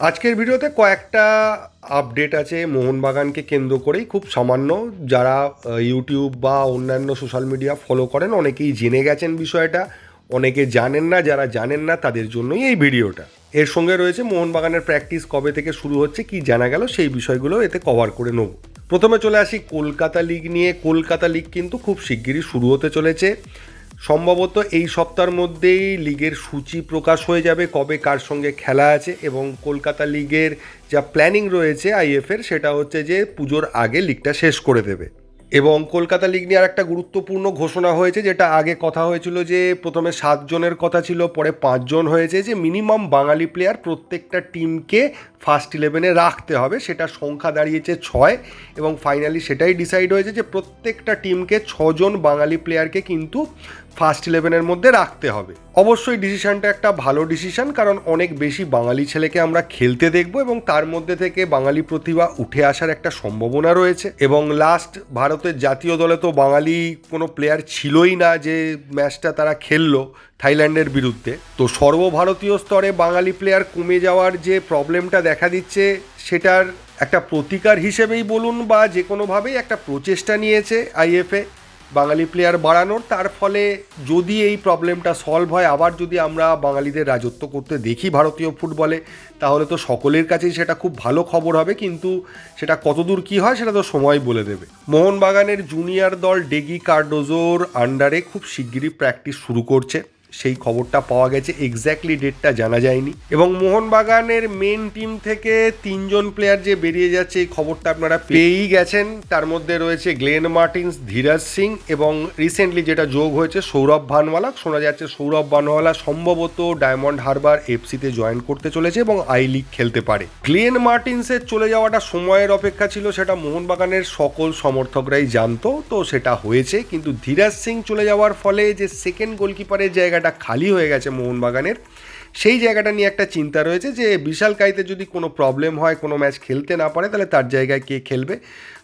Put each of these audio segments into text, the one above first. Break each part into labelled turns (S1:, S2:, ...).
S1: আজকের ভিডিওতে কয়েকটা আপডেট আছে মোহনবাগানকে কেন্দ্র করেই। খুব সামান্য যারা ইউটিউব বা অন্যান্য সোশ্যাল মিডিয়া ফলো করেন, অনেকেই জেনে গেছেন বিষয়টা, অনেকে জানেন না, যারা জানেন না তাদের জন্যই এই ভিডিওটা। এর সঙ্গে রয়েছে মোহনবাগানের প্র্যাকটিস কবে থেকে শুরু হচ্ছে, কি জানা গেল, সেই বিষয়গুলো এতে কভার করে নেব। প্রথমে চলে আসি কলকাতা লিগ নিয়ে। কলকাতা লিগ কিন্তু খুব শিগগিরই শুরু হতে চলেছে। সম্ভবত এই সপ্তাহের মধ্যেই লিগের সূচি প্রকাশ হয়ে যাবে, কবে কার সঙ্গে খেলা আছে এবং কলকাতা লিগের যা প্ল্যানিং রয়েছে আইএফের সেটা হচ্ছে যে পুজোর আগে লিগটা শেষ করে দেবে। এবং কলকাতা লিগ নিয়ে আর একটা গুরুত্বপূর্ণ ঘোষণা হয়েছে, যেটা আগে কথা হয়েছিল যে প্রথমে সাতজনের কথা ছিল, পরে পাঁচজন হয়েছে, যে মিনিমাম বাঙালি প্লেয়ার প্রত্যেকটা টিমকে ফার্স্ট ইলেভেনে রাখতে হবে, সেটা সংখ্যা দাঁড়িয়েছে ছয়, এবং ফাইনালি সেটাই ডিসাইড হয়েছে যে প্রত্যেকটা টিমকে ছজন বাঙালি প্লেয়ারকে কিন্তু ফার্স্ট ইলেভেনের মধ্যে রাখতে হবে। অবশ্যই ডিসিশানটা একটা ভালো ডিসিশান কারণ অনেক বেশি বাঙালি ছেলেকে আমরা খেলতে দেখব, এবং তার মধ্যে থেকে বাঙালি প্রতিভা উঠে আসার একটা সম্ভাবনা রয়েছে। এবং লাস্ট ভারতের জাতীয় দলে তো বাঙালি কোনো প্লেয়ার ছিলই না যে ম্যাচটা তারা খেললো থাইল্যান্ডের বিরুদ্ধে। তো সর্বভারতীয় স্তরে বাঙালি প্লেয়ার কমে যাওয়ার যে প্রবলেমটা দেখা দিচ্ছে, সেটার একটা প্রতিকার হিসেবেই বলুন বা যে কোনোভাবেই একটা প্রচেষ্টা নিয়েছে আইএফএ বাঙালি প্লেয়ার বাড়ানোর, তার ফলে যদি এই প্রবলেমটা সলভ হয়, আবার যদি আমরা বাঙালিদের রাজত্ব করতে দেখি ভারতীয় ফুটবলে, তাহলে তো সকলের কাছেই সেটা খুব ভালো খবর হবে, কিন্তু সেটা কতদূর কি হয় সেটা তো সময় বলে দেবে। মোহনবাগানের জুনিয়র দল ডেগি কার্ডোজোর আন্ডারে খুব শিগগিরই প্র্যাকটিস শুরু করছে। সেই খবরটা পাওয়া গেছে এক্স্যাক্টলি ডেটটা জানা যায়নি। এবং মোহনবাগানের মেন টিম থেকে তিনজন প্লেয়ার যে বেরিয়ে যাচ্ছে, এই খবরটা আপনারা পেয়েই গেছেন। তার মধ্যে রয়েছে গ্লেন মার্টিন্স, ধীরাজ সিং এবং রিসেন্টলি যেটা যোগ হয়েছে সৌরভ ভানওয়ালা। শোনা যাচ্ছে সৌরভ ভানওয়ালা সম্ভবত ডায়মন্ড হারবার এফসিতে জয়েন করতে চলেছে এবং আই লিগ খেলতে পারে। গ্লেন মার্টিন্সের চলে যাওয়াটা সময়ের অপেক্ষা ছিল, সেটা মোহনবাগানের সকল সমর্থকরাই জানতো, তো সেটা হয়েছে। কিন্তু ধীরাজ সিং চলে যাওয়ার ফলে যে সেকেন্ড গোলকিপারের জায়গাটা খালি হয়ে গেছে মোহনবাগানের, সেই জায়গাটা নিয়ে একটা চিন্তা রয়েছে যে বিশাল কাইতে যদি কোনো প্রবলেম হয়, কোনো ম্যাচ খেলতে না পারে, তাহলে তার জায়গায় কে খেলবে?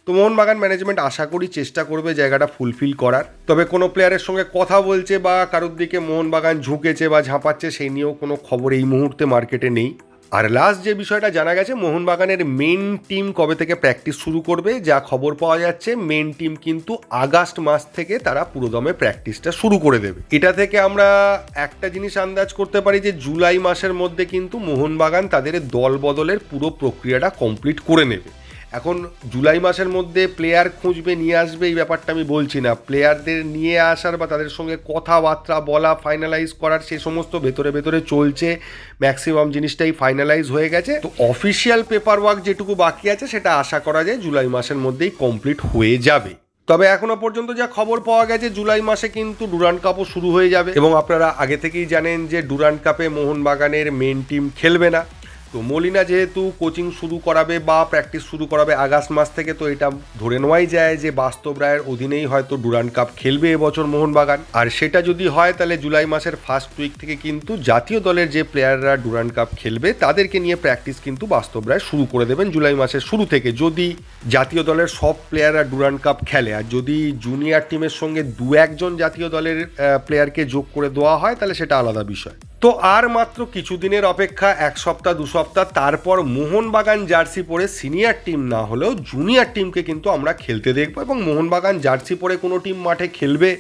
S1: তো মোহনবাগান ম্যানেজমেন্ট আশা করি চেষ্টা করবে জায়গাটা ফুলফিল করার। তবে কোনো প্লেয়ারের সঙ্গে কথা বলছে বা কারোর দিকে মোহনবাগান ঝুঁকেছে বা ঝাঁপাচ্ছে, সেই নিয়েও কোনো খবর এই মুহূর্তে মার্কেটে নেই। আর লাস্ট যে বিষয়টা জানা গেছে, মোহনবাগানের মেন টিম কবে থেকে প্র্যাকটিস শুরু করবে, যা খবর পাওয়া যাচ্ছে মেন টিম কিন্তু আগস্ট মাস থেকে তারা পুরোদমে প্র্যাকটিসটা শুরু করে দেবে। এটা থেকে আমরা একটা জিনিস আন্দাজ করতে পারি যে, জুলাই মাসের মধ্যে কিন্তু মোহনবাগান তাদের দল বদলের পুরো প্রক্রিয়াটা কমপ্লিট করে নেবে। এখন জুলাই মাসের মধ্যে প্লেয়ার খুঁজবে, নিয়ে আসবে, এই ব্যাপারটা আমি বলছি না। প্লেয়ারদের নিয়ে আসার বা তাদের সঙ্গে কথাবার্তা বলা ফাইনালাইজ করার সে সমস্ত ভেতরে ভেতরে চলছে। ম্যাক্সিমাম জিনিসটাই ফাইনালাইজ হয়ে গেছে। তো অফিসিয়াল পেপার ওয়ার্ক যেটুকু বাকি আছে, সেটা আশা করা যায় জুলাই মাসের মধ্যেই কমপ্লিট হয়ে যাবে। তবে এখনও পর্যন্ত যা খবর পাওয়া গেছে, জুলাই মাসে কিন্তু ডুরান্ড কাপও শুরু হয়ে যাবে। এবং আপনারা আগে থেকেই জানেন যে ডুরান্ড কাপে মোহনবাগানের মেন টিম খেলবে না। তো মলিনা যেহেতু কোচিং শুরু করাবে বা প্র্যাকটিস শুরু করাবে আগস্ট মাস থেকে, তো এটা ধরে নেওয়াই যায় যে বাস্তব রায়ের অধীনেই হয়তো ডুরান্ড কাপ খেলবে এবছর মোহনবাগান। আর সেটা যদি হয়, তাহলে জুলাই মাসের ফার্স্ট উইক থেকে কিন্তু জাতীয় দলের যে প্লেয়াররা ডুরান্ড কাপ খেলবে, তাদেরকে নিয়ে প্র্যাকটিস কিন্তু বাস্তব রায় শুরু করে দেবেন জুলাই মাসের শুরু থেকে। যদি জাতীয় দলের সব প্লেয়াররা ডুরান্ড কাপ খেলে, আর যদি জুনিয়র টিমের সঙ্গে দু একজন জাতীয় দলের প্লেয়ারকে যোগ করে দেওয়া হয়, তাহলে সেটা আলাদা বিষয়। তো আর মাত্র কিছুদিনের অপেক্ষা, এক সপ্তাহ, দু সপ্তাহ, তারপর মোহনবাগান জার্সি পরে সিনিয়র টিম না হলেও জুনিয়র টিমকে কিন্তু আমরা খেলতে দেখব এবং মোহনবাগান জার্সি পরে কোনো টিম মাঠে খেলবে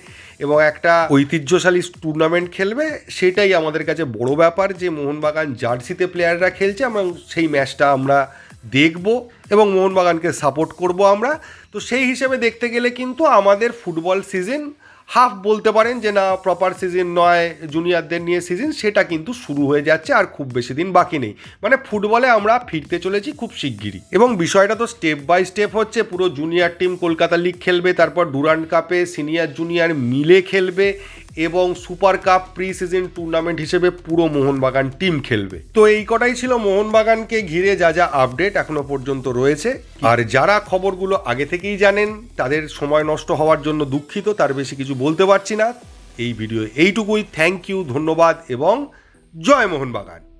S1: এবং একটা ঐতিহ্যশালী টুর্নামেন্ট খেলবে, সেটাই আমাদের কাছে বড় ব্যাপার যে মোহনবাগান জার্সিতে প্লেয়াররা খেলছে এবং সেই ম্যাচটা আমরা দেখব এবং মোহনবাগানকে সাপোর্ট করব আমরা। তো সেই হিসেবে দেখতে গেলে কিন্তু আমাদের ফুটবল সিজন হাফ বলতে পারেন যে না প্রপার সিজন নয় জুনিয়রদের নিয়ে সিজন সেটা কিন্তু শুরু হয়ে যাচ্ছে আর খুব বেশি দিন বাকি নেই। মানে ফুটবলে আমরা ফিরতে চলেছি খুব শিগগিরই। এবং বিষয়টা তো স্টেপ বাই স্টেপ হচ্ছে, পুরো জুনিয়র টিম কলকাতা লিগ খেলবে, তারপর ডুরান্ড কাপে সিনিয়র জুনিয়র মিলে খেলবে এবং super cup pre season tournament হিসেবে পুরো মোহনবাগান টিম খেলবে। তো এই কটাই ছিল মোহনবাগানকে ঘিরে যা যা আপডেট এখনও পর্যন্ত রয়েছে। আর যারা খবরগুলো আগে থেকেই জানেন, তাদের সময় নষ্ট হওয়ার জন্য দুঃখিত, তার বেশি কিছু বলতে পারছি না। এই ভিডিও এইটুকুই। থ্যাংক ইউ ধন্যবাদ এবং জয় মোহনবাগান।